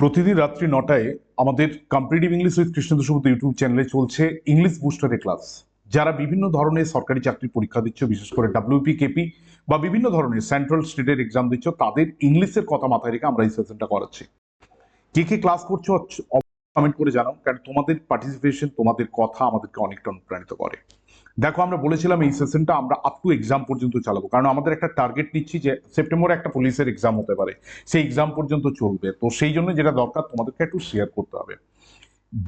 প্রতিদিন রাত্রি নটায় আমাদের competitive English with Krishnendu YouTube চ্যানেলে চলছে ইংলিশ বুস্টারের ক্লাস যারা বিভিন্ন ধরনের সরকারি চাকরির পরীক্ষা দিচ্ছ, বিশেষ করে ডাব্লিউপি কেপি বা বিভিন্ন ধরনের সেন্ট্রাল স্টেটের এক্সাম দিচ্ছ, তাদের ইংলিশের কথা মাথায় রেখে আমরা এই সেশনটা করাচ্ছি। কে কে ক্লাস করছ কমেন্ট করে জানাও, কারণ তোমাদের পার্টিসিপেশন তোমাদের কথা আমাদেরকে অনেকটা অনুপ্রাণিত করে। দেখো, আমরা বলেছিলাম এই সেশনটা আমরা আপ টু এক্সাম পর্যন্ত চালাবো। কারণ আমাদের একটা টার্গেট নিচ্ছি যে সেপ্টেম্বরে একটা পুলিশের এক্সাম হতে পারে। সেই এক্সাম পর্যন্ত চলবে। তো সেই জন্য যেটা দরকার, তোমাদেরকে একটু শেয়ার করতে হবে।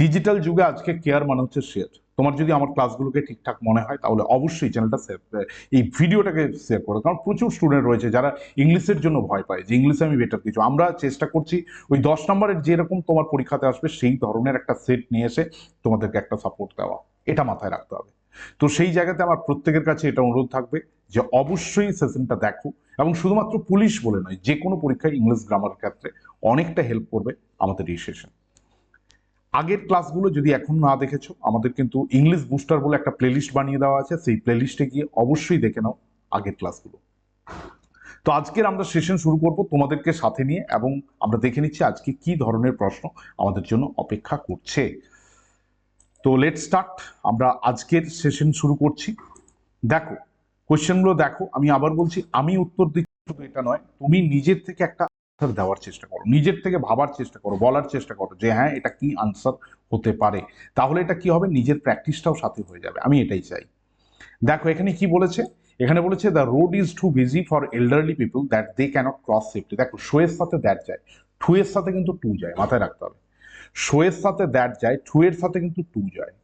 ডিজিটাল যুগে আজকে কেয়ার মানে হচ্ছে শেয়ার তোমার যদি আমার ক্লাসগুলোকে ঠিকঠাক মনে হয়, তাহলে অবশ্যই চ্যানেলটা এই ভিডিওটাকে শেয়ার করো। কারণ প্রচুর স্টুডেন্ট রয়েছে যারা ইংলিশের জন্য ভয় পায় যে ইংলিশে আমি বেটার কিছু। আমরা চেষ্টা করছি ওই দশ নম্বরের যেরকম তোমার পরীক্ষাতে আসবে, সেই ধরনের একটা সেট নিয়ে এসে তোমাদেরকে একটা সাপোর্ট দেওয়া। এটা মাথায় রাখতে হবে। তো সেই জায়গাতে আমার প্রত্যেকের কাছে এটা অনুরোধ থাকবে যে অবশ্যই সেশনটা দেখো এবং শুধুমাত্র পুলিশ বলে নয়, যে কোনো পরীক্ষায় ইংলিশ গ্রামার ক্ষেত্রে অনেকটা হেল্প করবে আমাদের এই সেশন আগের ক্লাসগুলো যদি এখন না দেখেছ, আমাদের কিন্তু ইংলিশ বুস্টার বলে একটা প্লেলিস্ট বানিয়ে দেওয়া আছে, সেই প্লেলিস্টে গিয়ে অবশ্যই দেখে নাও আগের ক্লাসগুলো তো আজকের আমরা সেশন শুরু করব তোমাদেরকে সাথে নিয়ে এবং আমরা দেখে নিচ্ছি আজকে কি ধরনের প্রশ্ন আমাদের জন্য অপেক্ষা করছে। তো লেট স্টার্ট আমরা আজকের সেশন শুরু করছি। দেখো কোয়েশ্চেনগুলো দেখো। আমি আবার বলছি, আমি উত্তর দিচ্ছি শুধু এটা নয়, তুমি নিজের থেকে একটা আনসার দেওয়ার চেষ্টা করো। নিজের থেকে ভাবার চেষ্টা করো, বলার চেষ্টা করো যে হ্যাঁ এটা কি আনসার হতে পারে? তাহলে এটা কি হবে? নিজের প্র্যাকটিসটাও সাথে হয়ে যাবে। আমি এটাই চাই। দেখো, এখানে কি বলেছে? এখানে বলেছে the road is too busy for elderly people that they cannot cross safety দেখো শোয়ের সাথে দ্যাট যায়। টু এর সাথে কিন্তু টু যায়, মাথায় রাখতে হবে। শোয়ের সাথে দ্যাট যায় এর সাথে কিন্তু টু যায়।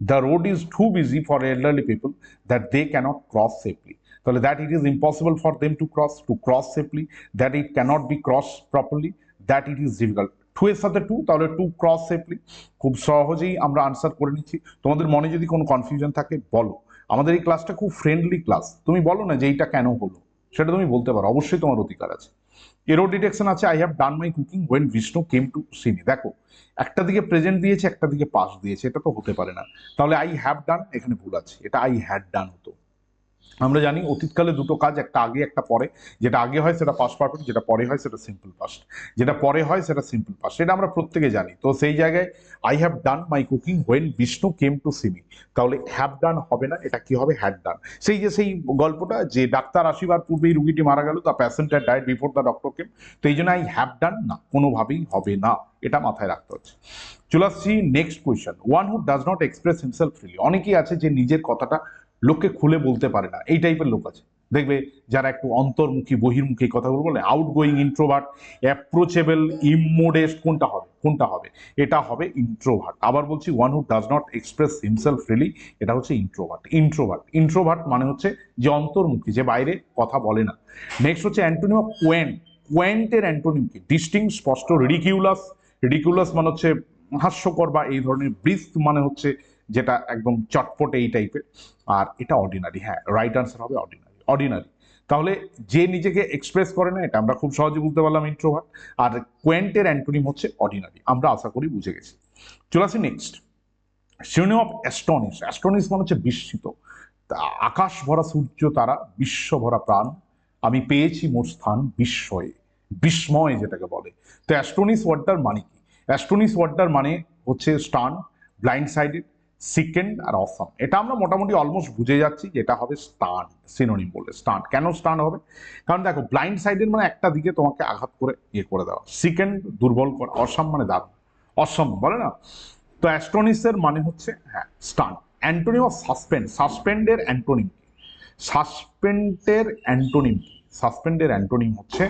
The road is too busy for elderly people that they cannot cross safely তাহলে that it is impossible for them to cross to cross safely that it cannot be cross properly that it is difficult to এর সাথে two তাহলে two cross safely খুব সহজেই আমরা answer করে নিচ্ছি। তোমাদের মনে যদি কোনো কনফিউশন থাকে, বলো। আমাদের এই ক্লাসটা খুব ফ্রেন্ডলি ক্লাস তুমি বলো না যে এইটা কেন হলো। সেটা তুমি বলতে পারো। অবশ্যই তোমার অধিকার আছে। এরো ডিটেকশন আছে I have done my cooking when Vishnu came to Simi দেখো, একটা দিকে প্রেজেন্ট দিয়েছে, একটা দিকে পাস দিয়েছে, এটা তো হতে পারে না। তাহলে আই হ্যাভ ডান এখানে ভুল আছে। এটা আই হ্যাড ডান হতো। আমরা জানি অতীতকালে দুটো কাজ, একটা আগে, একটা পরে। যেটা আগে হয় সেটা পাস্ট পারফেক্ট যেটা পরে হয় সেটা সিম্পল পাস্ট যেটা পরে হয় সেটা সিম্পল পাস্ট সেটা আমরা প্রত্যেকে জানি। তো সেই জায়গায় I have done my cooking when Vishnu came to Simi তাহলে হ্যাভ ডান হবে না, এটা কি হবে? হ্যাড ডান সেই যে, সেই গল্পটা, যে ডাক্তার আসিবার পূর্বেই রুগীটি মারা গেল the patient had died before the doctor came তো এই জন্য আই হ্যাভ ডান না, কোনোভাবেই হবে না। এটা মাথায় রাখতে হচ্ছে। চলে আসছি next question one who does not express himself freely অনেকেই আছে যে নিজের কথাটা লোককে খুলে বলতে পারে না। এই টাইপের লোক আছে। দেখবে যারা একটু অন্তর্মুখী, বহির্মুখী কথাগুলো বলে outgoing introvert approachable immodest কোনটা হবে? কোনটা হবে? এটা হবে ইন্ট্রোভার্ট আবার বলছি one who does not express himself freely এটা হচ্ছে ইন্ট্রোভার্ট ইন্ট্রোভার্ট ইন্ট্রোভার্ট মানে হচ্ছে যে অন্তর্মুখী, যে বাইরে কথা বলে না। নেক্সট হচ্ছে অ্যান্টোনিও কোয়েন্ট কোয়েন্টের অ্যান্টোনিম কি? ডিস্টিং স্পষ্ট রিডিকিউলাস রিডিকিউলাস মানে হচ্ছে হাস্যকর বা এই ধরনের ব্রিস্ক মানে হচ্ছে যেটা একদম চটপটে এই টাইপের আর এটা অর্ডিনারি হ্যাঁ রাইট আনসার হবে অর্ডিনারি অর্ডিনারি তাহলে যে নিজেকে এক্সপ্রেস করে না, এটা আমরা খুব সহজে বুঝতে পারলাম ইন্ট্রোভার্ট আর কোয়েন্টের অ্যান্টোনিম হচ্ছে অর্ডিনারি আমরা আশা করি বুঝে গেছি। চলে আসি নেক্সট সিউনি অফ অ্যাস্টনিস অ্যাস্টনিস মানে হচ্ছে বিস্মিত। আকাশ ভরা সূর্য তারা, বিশ্ব ভরা প্রাণ। আমি পেয়েছি মোর স্থান বিস্ময়ে, বিস্ময় যেটাকে বলে। তো অ্যাস্টনিস ওয়ার্ডটার মানে কি? অ্যাস্টনিস ওয়ার্ডটার মানে হচ্ছে স্টান ব্লাইন্ড সাইডেড সিকেন্ড আর অসম এটা আমরা মোটামুটি অলমোস্ট বুঝে যাচ্ছি যে এটা হবে স্টান্ট সিনোনিম বলে স্টান্ট কেন স্টান্ট হবে? কারণ দেখো ব্লাইন্ড সাইডের মানে একটা দিকে তোমাকে আঘাত করে ইয়ে করে দেওয়া। সেকেন্ড দুর্বল করা, অসম মানে দারুণ। অসম, বলে না? তো অ্যাস্ট্রনিসের মানে হচ্ছে হ্যাঁ স্টান্ট অ্যান্টোনিম অফ সাসপেন্ড সাসপেন্ডের অ্যান্টোনিম সাসপেন্ডের অ্যান্টোনিম সাসপেন্ডের অ্যান্টোনিম হচ্ছে,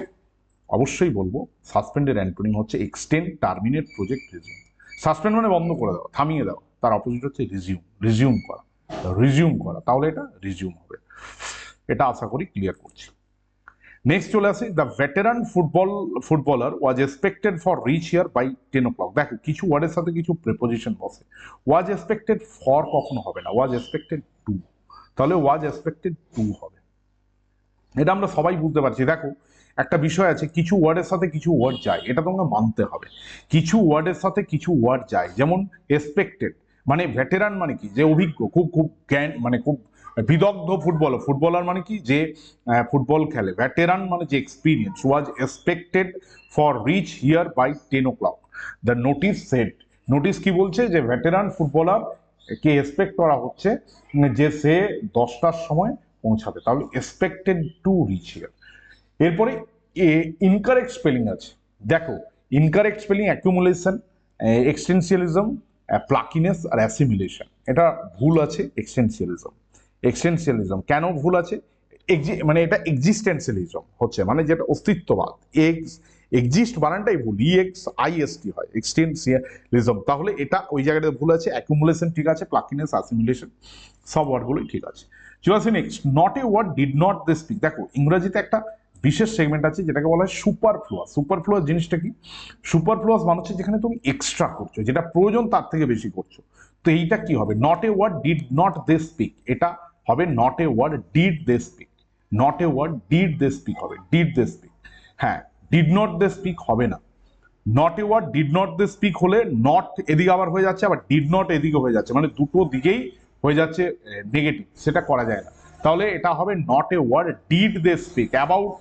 অবশ্যই বলব সাসপেন্ডের অ্যান্টোনিম হচ্ছে এক্সটেন্ড টার্মিনেট প্রজেক্ট সাসপেন্ড মানে বন্ধ করে দেওয়া, থামিয়ে দেওয়া। তার অপোজিট হচ্ছে রিজিউম রিজিউম করা। রিজিউম করা, তাহলে এটা রিজিউম হবে। এটা আশা করি ক্লিয়ার করছি। নেক্সট চলে আসি the veteran football footballer was expected for reach year by ten o'clock দেখো, কিছু ওয়ার্ডের সাথে কিছু প্রেপোজিশন বসে। ওয়াজ এক্সপেক্টেড ফর কখনো হবে না ওয়াজ এক্সপেক্টেড টু তাহলে ওয়াজ এক্সপেক্টেড টু হবে। এটা আমরা সবাই বুঝতে পারছি। দেখো, একটা বিষয় আছে, কিছু ওয়ার্ডের সাথে কিছু ওয়ার্ড যায়, এটা তোমাকে মানতে হবে। কিছু ওয়ার্ডের সাথে কিছু ওয়ার্ড যায়, যেমন এক্সপেক্টেড মানে ভেটেরান মানে কি? যে অভিজ্ঞ, খুব খুব জ্ঞান মানে খুব বিদগ্ধ ফুটবল ফুটবলার মানে কি? যে ফুটবল খেলে। ভ্যাটেরান মানে যে experience was expected for reach here by ten o'clock the notice set notice কি বলছে? যে ভ্যাটেরান ফুটবলার কে এক্সপেক্ট করা হচ্ছে, যে সে দশটার সময় পৌঁছাবে। তাহলে এক্সপেক্টেড টু রিচ হিয়ার এরপরে এ ইনকারেক্ট স্পেলিং আছে। দেখো incorrect spelling accumulation existentialism pluckiness আর অ্যাসিমিলেশন এটা ভুল আছে এক্সটেন্সিয়ালিজম এক্সটেন্সিয়ালিজম কেন ভুল আছে? মানে এটা এক্সিস্টেন্সিয়ালিজম হচ্ছে মানে যেটা অস্তিত্ববাদ। এক্স এক্সিস্ট বানানটাই ভুল। ইএক্স আইএসটি হয়। এক্সটেন্সিয়ালিজম তাহলে এটা ওই জায়গাটাতে ভুল আছে অ্যাকুমুলেশন ঠিক আছে প্লাকিনেস অ্যাসিমিলেশন সব ওয়ার্ডগুলোই ঠিক আছে। চলে আসি next not a word did not they speak দেখো, ইংরেজিতে একটা বিশেষ সেগমেন্ট আছে যেটাকে বলা হয় সুপার ফ্লুয়াস সুপার ফ্লুয়াস জিনিসটা কি? সুপার ফ্লুয়াস মানে হচ্ছে যেখানে তুমি এক্সট্রা করছ, যেটা প্রয়োজন তার থেকে বেশি করছ। তো এইটা কি হবে? Not a word did not they speak এটা হবে not a word did they speak not a word did they speak হবে। ডিড দে স্পিক হ্যাঁ ডিড নট দে স্পিক হবে না। Not a word did not they speak হলে not এদিকে আবার হয়ে যাচ্ছে, আবার ডিড নট এদিকে হয়ে যাচ্ছে। মানে দুটো দিকেই হয়ে যাচ্ছে নেগেটিভ সেটা করা যায় না। তাহলে এটা হবে not a word did they speak about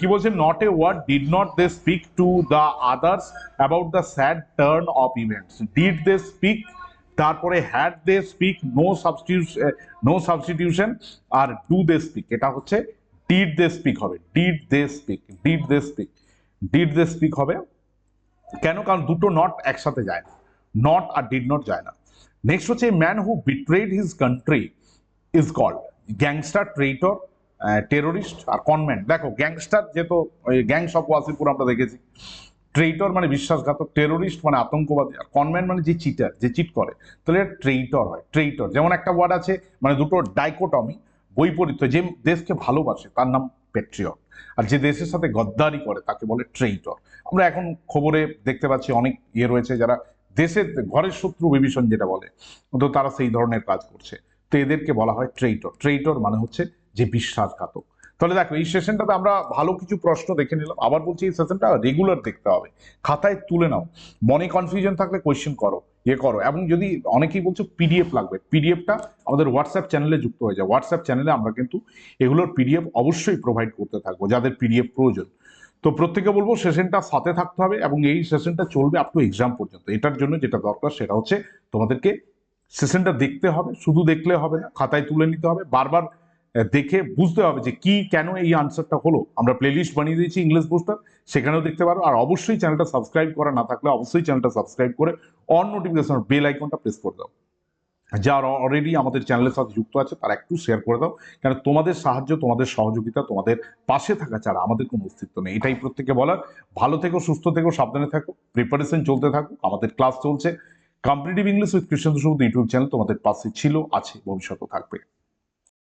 কি বলছে not a word did not they speak to the others about the sad turn of events did they speak তারপরে had they speak no substitution no substitution R do they speak এটা হচ্ছে did they speak হবে। Did they speak did they speak did they speak হবে? কেন? কারণ দুটো not একসাথে যায় না। নট আর ডিড নট যায় না। নেক্সট হচ্ছে man who betrayed his country is called gangster traitor terrorist R convent দেখো, গ্যাংস্টার যেহেতু, ওই গ্যাংস অফ ওয়াসিপুর আমরা দেখেছি, ট্রেইটর মানে বিশ্বাসঘাতক, টেরোরিস্ট মানে আতঙ্কবাদী, আর কনভেন্ট মানে যে চিটার, যে চিট করে, তাহলে এটা ট্রেইটর হয়, ট্রেইটর। যেমন একটা ওয়ার্ড আছে মানে দুটো ডাইকোটমি, বৈপরীত্য, যে দেশকে ভালোবাসে, তার নাম পেট্রিয়ট আর যে দেশের সাথে গদ্দারি করে, তাকে বলে ট্রেইটর। আমরা এখন খবরে দেখতে পাচ্ছি অনেক ইয়ে রয়েছে, যারা দেশের ঘরের শত্রু বিভীষণ যেটা বলে, তো তারা সেই ধরনের কাজ করছে। তো এদেরকে বলা হয় ট্রেইটর ট্রেইটর মানে হচ্ছে যে বিশ্বাসঘাতক। তাহলে দেখো, এই সেশনটাতে আমরা ভালো কিছু প্রশ্ন দেখে নিলাম। আবার বলছি এই সেশনটা রেগুলার দেখতে হবে। খাতায় তুলে নাও। মনে কনফিউশন থাকলে কোয়েশ্চেন করো ইয়ে করো। এবং যদি অনেকেই বলছো পিডিএফ লাগবে পিডিএফটা আমাদের হোয়াটসঅ্যাপ চ্যানেলে যুক্ত হয়ে যায়। হোয়াটসঅ্যাপ চ্যানেলে আমরা কিন্তু এগুলোর পিডিএফ অবশ্যই প্রোভাইড করতে থাকব, যাদের পিডিএফ প্রয়োজন। তো প্রত্যেকে বলব সেশনটা সাথে থাকতে হবে এবং এই সেশনটা চলবে আপ টু এক্সাম পর্যন্ত। এটার জন্য যেটা দরকার সেটা হচ্ছে তোমাদেরকে সেশনটা দেখতে হবে, শুধু দেখলে হবে না, খাতায় তুলে নিতে হবে, বারবার দেখে বুঝতে হবে যে কি, কেন এই আনসারটা হলো। আমরা প্লেলিস্ট বানিয়ে দিয়েছি ইংলিশ বুস্টার সেখানেও দেখতে পারো। আর অবশ্যই চ্যানেলটা সাবস্ক্রাইব করা না থাকলে অবশ্যই চ্যানেলটা সাবস্ক্রাইব করে অন নোটিফিকেশন বেল আইকনটা প্রেস করে দাও। যারা অলরেডি আমাদের চ্যানেলের সাথে যুক্ত আছে, তারা একটু শেয়ার করে দাও। কেন তোমাদের সাহায্য, তোমাদের সহযোগিতা, তোমাদের পাশে থাকা ছাড়া আমাদের কোনো অস্তিত্ব নেই। এটাই প্রত্যেকে বলার। ভালো থেকো, সুস্থ থেকো, সাবধানে থাকো প্রিপারেশন চলতে থাকুক। আমাদের ক্লাস চলছে। Competitive English with Krishna Subodh YouTube channel তোমাদের পাশে ছিল আছে ভবিষ্যতেও থাকবে।